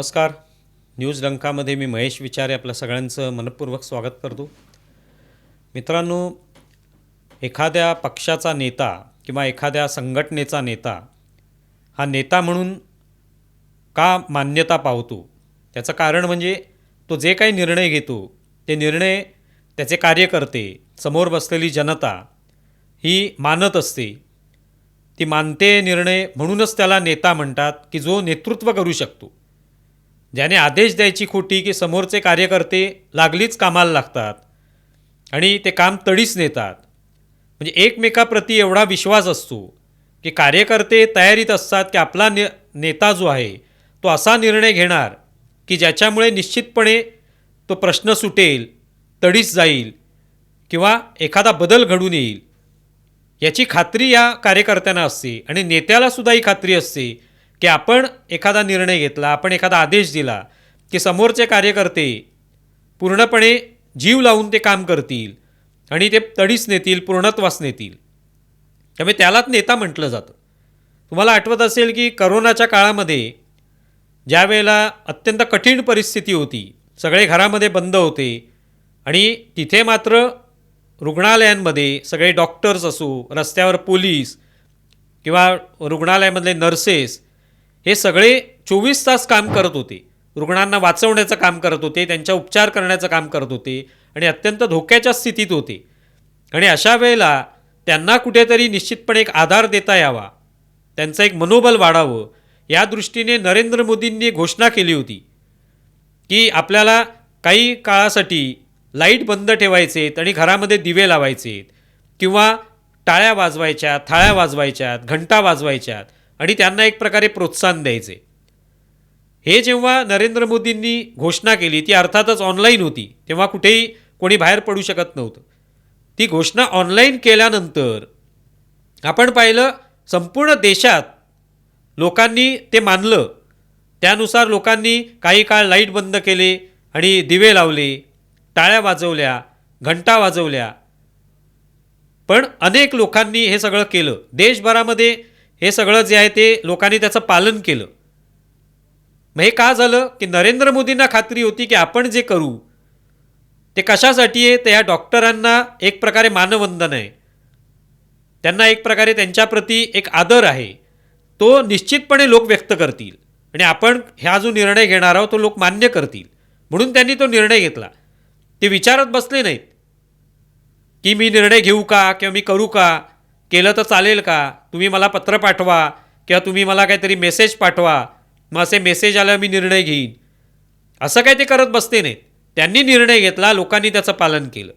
नमस्कार. न्यूज डंकामध्ये मी महेश विचारे आपल्या सगळ्यांचं मनपूर्वक स्वागत करतो. मित्रांनो एखाद्या पक्षाचा नेता किंवा एखाद्या संघटनेचा नेता हा नेता म्हणून का मान्यता पावतो? त्याचं कारण म्हणजे तो जे काही निर्णय घेतो ते निर्णय त्याचे कार्यकर्ते समोर बसलेली जनता ही मानत असते. ती मानते निर्णय म्हणूनच त्याला नेता म्हणतात की जो नेतृत्व करू शकतो. ज्याने आदेश द्यायची खोटी की समोरचे कार्यकर्ते लागलीच कामाला लागतात आणि ते काम तडीच नेतात. म्हणजे एकमेकाप्रती एवढा विश्वास असतो की कार्यकर्ते तयारीत असतात की आपला ने नेता जो आहे तो असा निर्णय घेणार की ज्याच्यामुळे निश्चितपणे तो प्रश्न सुटेल तडीच जाईल किंवा एखादा बदल घडून येईल. याची खात्री या कार्यकर्त्यांना असते आणि नेत्यालासुद्धा ही खात्री असते की आपण एखादा निर्णय घेतला आपण एखादा आदेश दिला की समोरचे कार्यकर्ते पूर्णपणे जीव लावून ते काम करतील आणि ते तडीच नेतील पूर्णत्वास नेतील. त्यामुळे त्यालाच नेता म्हटलं जातं. तुम्हाला आठवत असेल की करोनाच्या काळामध्ये ज्या वेळेला अत्यंत कठीण परिस्थिती होती सगळे घरामध्ये बंद होते आणि तिथे मात्र रुग्णालयांमध्ये सगळे डॉक्टर्स असो रस्त्यावर पोलीस किंवा रुग्णालयामधले नर्सेस हे सगळे चोवीस तास काम करत होते. रुग्णांना वाचवण्याचं काम करत होते त्यांच्या उपचार करण्याचं काम करत होते आणि अत्यंत धोक्याच्या स्थितीत होते. आणि अशा वेळेला त्यांना कुठेतरी निश्चितपणे एक आधार देता यावा. त्यांचं एक मनोबल वाढावं. या दृष्टीने नरेंद्र मोदींनी घोषणा केली होती की आपल्याला काही काळासाठी लाइट बंद ठेवायचेत आणि घरामध्ये दिवे लावायचेत किंवा टाळ्या वाजवायच्या थाळ्या वाजवायच्यात घंटा वाजवायच्यात. आणि त्यांना एक प्रकारे प्रोत्साहन द्यायचे. हे जेव्हा नरेंद्र मोदींनी घोषणा केली ती अर्थातच ऑनलाईन होती तेव्हा कुठेही कोणी बाहेर पडू शकत नव्हतं. ती घोषणा ऑनलाईन केल्यानंतर आपण पाहिलं संपूर्ण देशात लोकांनी ते मानलं. त्यानुसार लोकांनी काही काळ लाइट बंद केले आणि दिवे लावले टाळ्या वाजवल्या घंटा वाजवल्या. पण अनेक लोकांनी हे सगळं केलं. देशभरामध्ये हे सगळं जे आहे ते लोकांनी त्याचं पालन केलं. मग हे का झालं? की नरेंद्र मोदींना खात्री होती की आपण जे करू ते कशासाठी आहे? तर ह्या डॉक्टरांना एक प्रकारे मानवंदन आहे. त्यांना एक प्रकारे त्यांच्याप्रती एक आदर आहे. तो निश्चितपणे लोक व्यक्त करतील. आणि आपण ह्या जो निर्णय घेणार आहोत तो लोक मान्य करतील. म्हणून त्यांनी तो निर्णय घेतला. ते विचारत बसले नाहीत. की मी निर्णय घेऊ का? किंवा मी करू का? केलं तर चालेल का? तुम्ही मला पत्र पाठवा किंवा तुम्ही मला काहीतरी मेसेज पाठवा. मग असे मेसेज आल्यावर मी निर्णय घेईन. असं काय ते करत बसते नाहीत त्यांनी निर्णय घेतला लोकांनी त्याचं पालन केलं.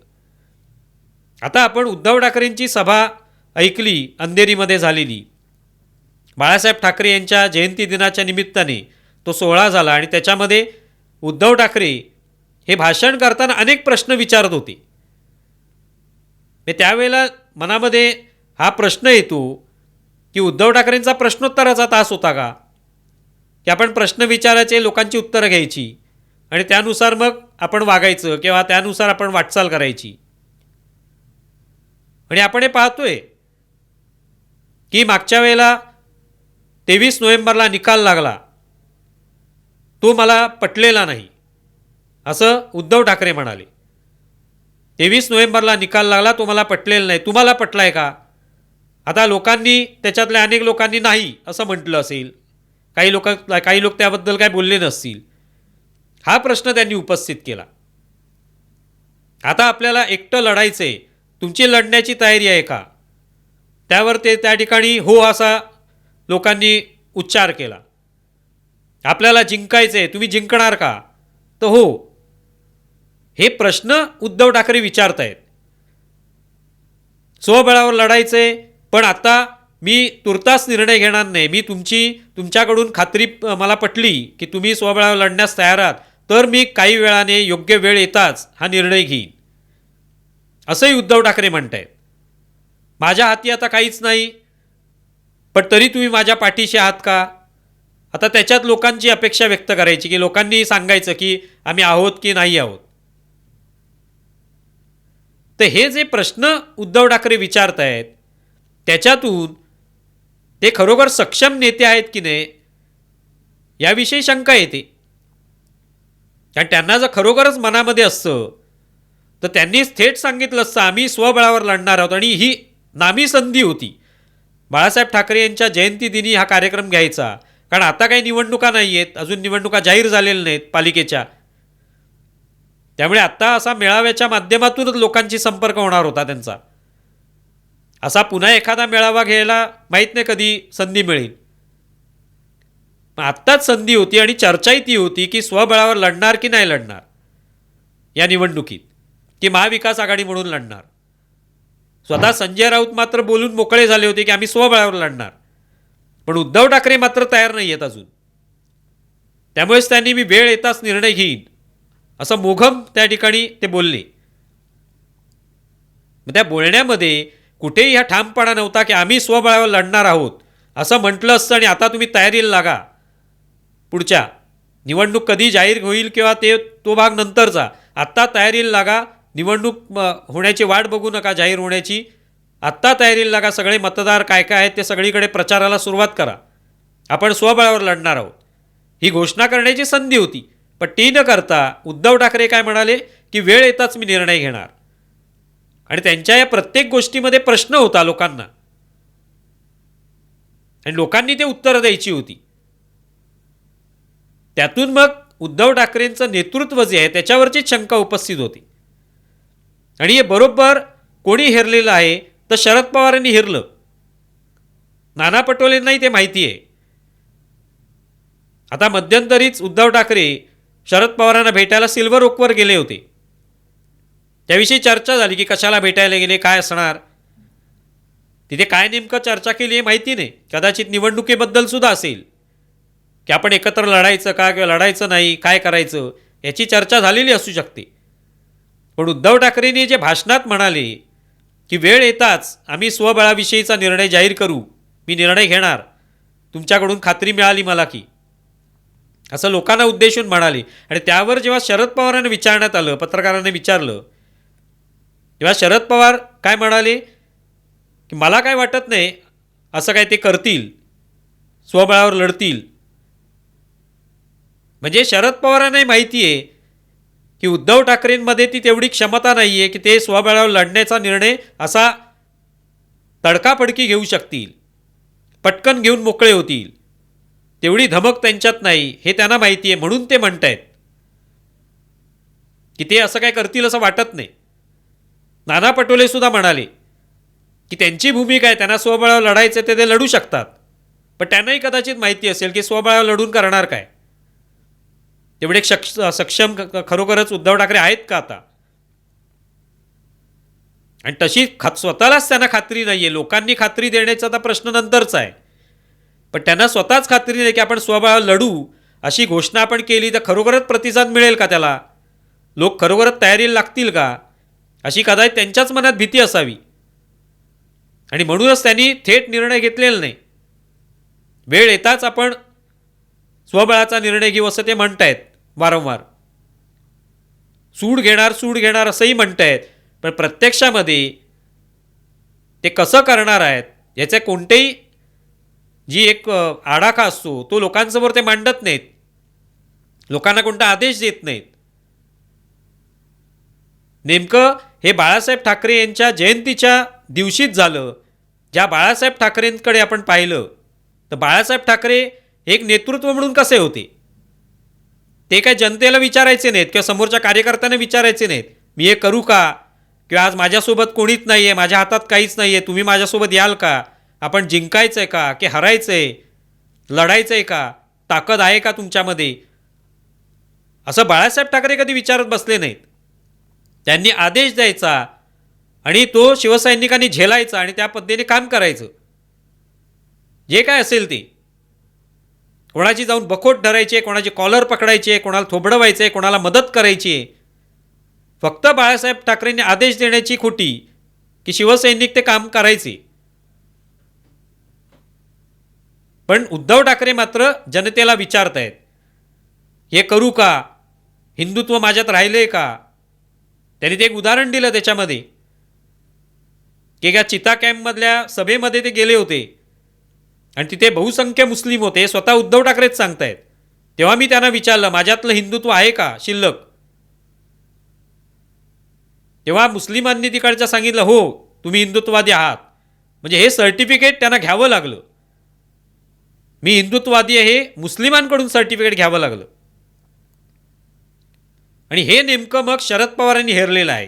आता आपण उद्धव ठाकरेंची सभा ऐकली अंधेरीमध्ये झालेली. बाळासाहेब ठाकरे यांच्या जयंती दिनाच्या निमित्ताने तो सोहळा झाला आणि त्याच्यामध्ये उद्धव ठाकरे हे भाषण करताना अनेक प्रश्न विचारत होते. त्यावेळेला मनामध्ये हा प्रश्न येतो की उद्धव ठाकरेंचा प्रश्नोत्तराचा तास होता का? की आपण प्रश्न विचारायचे लोकांची उत्तरं घ्यायची आणि त्यानुसार मग आपण वागायचं किंवा त्यानुसार आपण वाटचाल करायची. आणि आपण हे पाहतोय की मागच्या वेळेला तेवीस नोव्हेंबरला निकाल लागला. तो मला पटलेला नाही असं उद्धव ठाकरे म्हणाले. तेवीस नोव्हेंबरला निकाल लागला तो मला पटलेला नाही. तुम्हाला पटलाय का? आता लोकांनी त्याच्यातल्या अनेक लोकांनी नाही असं म्हटलं असेल. काही लोक काही लोक त्याबद्दल काय बोलले नसतील. हा प्रश्न त्यांनी उपस्थित केला. आता आपल्याला एकटं लढायचं आहे तुमची लढण्याची तयारी आहे का? त्यावर ते त्या ठिकाणी हो असा लोकांनी उच्चार केला. आपल्याला जिंकायचं आहे तुम्ही जिंकणार का? तर हो. हे प्रश्न उद्धव ठाकरे विचारत आहेत स्वबळावर लढायचं आहे पण आता मी तुर्तास निर्णय घेणार नाही. मी तुमची तुमच्याकडून खात्री मला पटली की तुम्ही स्वबळावर लढण्यास तयार आहात. तर मी काही वेळाने योग्य वेळ येताच हा निर्णय घेईन. असंही उद्धव ठाकरे म्हणत आहेत माझ्या हाती आता काहीच नाही पण तरी तुम्ही माझ्या पाठीशी आहात का? आता त्याच्यात लोकांची अपेक्षा व्यक्त करायची की लोकांनी सांगायचं की आम्ही आहोत की नाही आहोत. तर हे जे प्रश्न उद्धव ठाकरे विचारत आहेत त्याच्यातून ते खरोखर सक्षम नेते आहेत की नाही याविषयी शंका येते. कारण त्यांना जर खरोखरच मनामध्ये असतं तर त्यांनीच थेट सांगितलं असतं आम्ही स्वबळावर लढणार आहोत. आणि ही नामी संधी होती. बाळासाहेब ठाकरे यांच्या जयंतीदिनी हा कार्यक्रम घ्यायचा. कारण आता काही निवडणुका नाही आहेत अजून निवडणुका जाहीर झालेल्या नाहीत पालिकेच्या. त्यामुळे आत्ता असा मेळाव्याच्या माध्यमातूनच लोकांशी संपर्क होणार होता त्यांचा. असा पुन्हा एखादा मेळावा घ्यायला माहीत नाही कधी संधी मिळेल. मग आत्ताच संधी होती आणि चर्चाही ती होती की स्वबळावर लढणार की नाही लढणार या निवडणुकीत की महाविकास आघाडी म्हणून लढणार. स्वतः संजय राऊत मात्र बोलून मोकळे झाले होते की आम्ही स्वबळावर लढणार. पण उद्धव ठाकरे मात्र तयार नाही आहेत अजून. त्यामुळेच त्यांनी मी वेळ येताच निर्णय घेईन असं मोघम त्या ठिकाणी ते बोलले. मग त्या बोलण्यामध्ये कुठेही हा ठामपणा नव्हता की आम्ही स्वबळावर लढणार आहोत. असं म्हटलं असतं आणि आता तुम्ही तयारीला लागा. पुढच्या निवडणूक कधी जाहीर होईल किंवा ते तो भाग नंतरचा. आत्ता तयारीला लागा निवडणूक होण्याची वाट बघू नका जाहीर होण्याची. आत्ता तयारीला लागा सगळे मतदार काय काय आहेत ते सगळीकडे प्रचाराला सुरुवात करा. आपण स्वबळावर लढणार आहोत. ही घोषणा करण्याची संधी होती. पण ती न करता उद्धव ठाकरे काय म्हणाले की वेळ येताच मी निर्णय घेणार. आणि त्यांच्या या प्रत्येक गोष्टीमध्ये प्रश्न होता लोकांना. आणि लोकांनी ते उत्तरं द्यायची होती. त्यातून मग उद्धव ठाकरेंचं नेतृत्व जे आहे त्याच्यावरचीच शंका उपस्थित होती. आणि हे बरोबर कोणी हेरलेलं आहे तर शरद पवारांनी हेरलं. नाना पटोलेंनाही ते माहिती आहे. आता मध्यंतरीच उद्धव ठाकरे शरद पवारांना भेटायला सिल्वर ओकवर गेले होते. त्याविषयी चर्चा झाली की कशाला भेटायला गेले काय असणार? तिथे काय नेमकं चर्चा केली हे माहिती नाही. कदाचित निवडणुकीबद्दल सुद्धा असेल. की आपण एकत्र लढायचं का किंवा लढायचं नाही काय करायचं याची चर्चा झालेली असू शकते. पण उद्धव ठाकरेंनी जे भाषणात म्हणाले की वेळ येताच आम्ही स्वबळाविषयीचा निर्णय जाहीर करू मी निर्णय घेणार. तुमच्याकडून खात्री मिळाली मला की. असं लोकांना उद्देशून म्हणाले. आणि त्यावर जेव्हा शरद पवारांना विचारण्यात आलं पत्रकारांनी विचारलं तेव्हा शरद पवार काय म्हणाले? की मला काय वाटत नाही असं काय ते करतील स्वबळावर लढतील. म्हणजे शरद पवारांनाही माहिती आहे की उद्धव ठाकरेंमध्ये ती तेवढी क्षमता नाही आहे की ते स्वबळावर लढण्याचा निर्णय असा तडकाफडकी घेऊ शकतील पटकन घेऊन मोकळे होतील. तेवढी धमक त्यांच्यात नाही हे त्यांना माहिती आहे म्हणून ते म्हणत आहेत की ते असं काय करतील असं वाटत नाही. नाना पटोले सुद्धा म्हणाले की त्यांची भूमिका आहे त्यांना स्वबळावर लढायचं ते ते लढू शकतात. पण त्यांनाही कदाचित माहिती असेल की स्वबळावर लढून करणार काय? तेवढे क्षक्ष सक्षम खरोखरच उद्धव ठाकरे आहेत का आता? आणि तशी खा स्वतःलाच त्यांना खात्री नाही आहे लोकांनी खात्री देण्याचा आता प्रश्न नंतरचा आहे. पण त्यांना स्वतःच खात्री नाही की आपण स्वबळावर लढू अशी घोषणा आपण केली तर खरोखरच प्रतिसाद मिळेल का त्याला? लोक खरोखरच तयारीला लागतील का? अशी कदाचित त्यांच्याच मनात भीती असावी. आणि म्हणूनच त्यांनी थेट निर्णय घेतलेला नाही. वेळ येताच आपण स्वबळाचा निर्णय घेऊ असं ते म्हणतायत वारंवार. सूड घेणार सूड घेणार असंही म्हणतायत पण प्रत्यक्षामध्ये ते कसं करणार आहेत याचे कोणतेही जी एक आडाखा असतो तो लोकांसमोर ते मांडत नाहीत. लोकांना कोणता आदेश देत नाहीत. नेमकं हे बाळासाहेब ठाकरे यांच्या जयंतीच्या दिवशीच झालं. ज्या बाळासाहेब ठाकरेंकडे आपण पाहिलं तर बाळासाहेब ठाकरे एक नेतृत्व म्हणून कसे होते? ते काय जनतेला विचारायचे नाहीत किंवा समोरच्या कार्यकर्त्यांना विचारायचे नाहीत. मी हे करू का? किंवा आज माझ्यासोबत कोणीच नाही आहे माझ्या हातात काहीच नाही आहे तुम्ही माझ्यासोबत याल का? आपण जिंकायचं आहे का? की हरायचं आहे लढायचं आहे का? ताकद आहे का तुमच्यामध्ये? असं बाळासाहेब ठाकरे कधी विचारत बसले नाहीत. त्यांनी आदेश द्यायचा आणि तो शिवसैनिकांनी झेलायचा आणि त्या पद्धतीने काम करायचं. जे काय असेल ते. कोणाची जाऊन बखोट धरायचे कोणाची कॉलर पकडायचे कोणाला थोबडं आहे कोणाला मदत करायची आहे. फक्त बाळासाहेब ठाकरेंनी आदेश देण्याची खोटी की शिवसैनिक ते काम करायचे. पण उद्धव ठाकरे मात्र जनतेला विचारतायत हे करू का? हिंदुत्व माझ्यात राहिले का? त्यांनी ते एक उदाहरण दिलं त्याच्यामध्ये. की एका चिता कॅम्पमधल्या सभेमध्ये ते गेले होते. आणि तिथे बहुसंख्य मुस्लिम होते स्वतः उद्धव ठाकरेच सांगतायत. तेव्हा मी त्यांना विचारलं माझ्यातलं हिंदुत्व आहे का शिल्लक? तेव्हा मुस्लिमांनी तिकडच्या सांगितलं हो तुम्ही हिंदुत्ववादी आहात. म्हणजे हे सर्टिफिकेट त्यांना घ्यावं लागलं. मी हिंदुत्ववादी आहे मुस्लिमांकडून सर्टिफिकेट घ्यावं लागलं. आणि हे नेमकं मग शरद पवारांनी हेरलेलं आहे.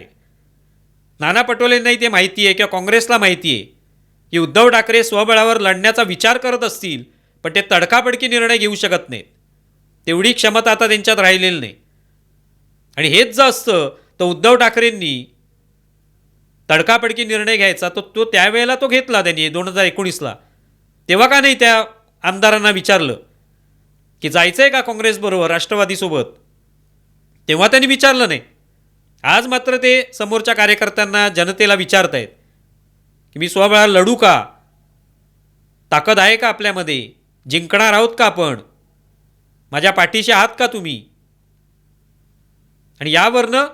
नाना पटोलेंनाही ते माहिती आहे किंवा काँग्रेसला माहिती आहे की उद्धव ठाकरे स्वबळावर लढण्याचा विचार करत असतील पण ते तडकाफडकी निर्णय घेऊ शकत नाहीत. तेवढी क्षमता आता त्यांच्यात राहिलेली नाही. आणि हेच जर असतं तर उद्धव ठाकरेंनी तडकाफडकी निर्णय घ्यायचा तो तो त्यावेळेला तो घेतला त्यांनी दोन हजार एकोणीसला. तेव्हा का नाही त्या आमदारांना विचारलं की जायचं आहे का काँग्रेसबरोबर राष्ट्रवादीसोबत? तेव्हा त्यांनी विचारलं नाही. आज मात्र ते समोरच्या कार्यकर्त्यांना जनतेला विचारत आहेत की मी स्वबळा लढू का? ताकद आहे का आपल्यामध्ये? जिंकणार आहोत का आपण? माझ्या पाठीशी आहात का तुम्ही? आणि यावरनं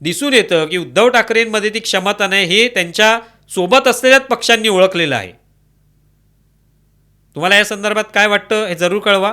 दिसून येतं की उद्धव ठाकरेंमध्ये ती क्षमता नाही हे त्यांच्यासोबत असलेल्याच पक्षांनी ओळखलेलं आहे. तुम्हाला या संदर्भात काय वाटतं हे जरूर कळवा.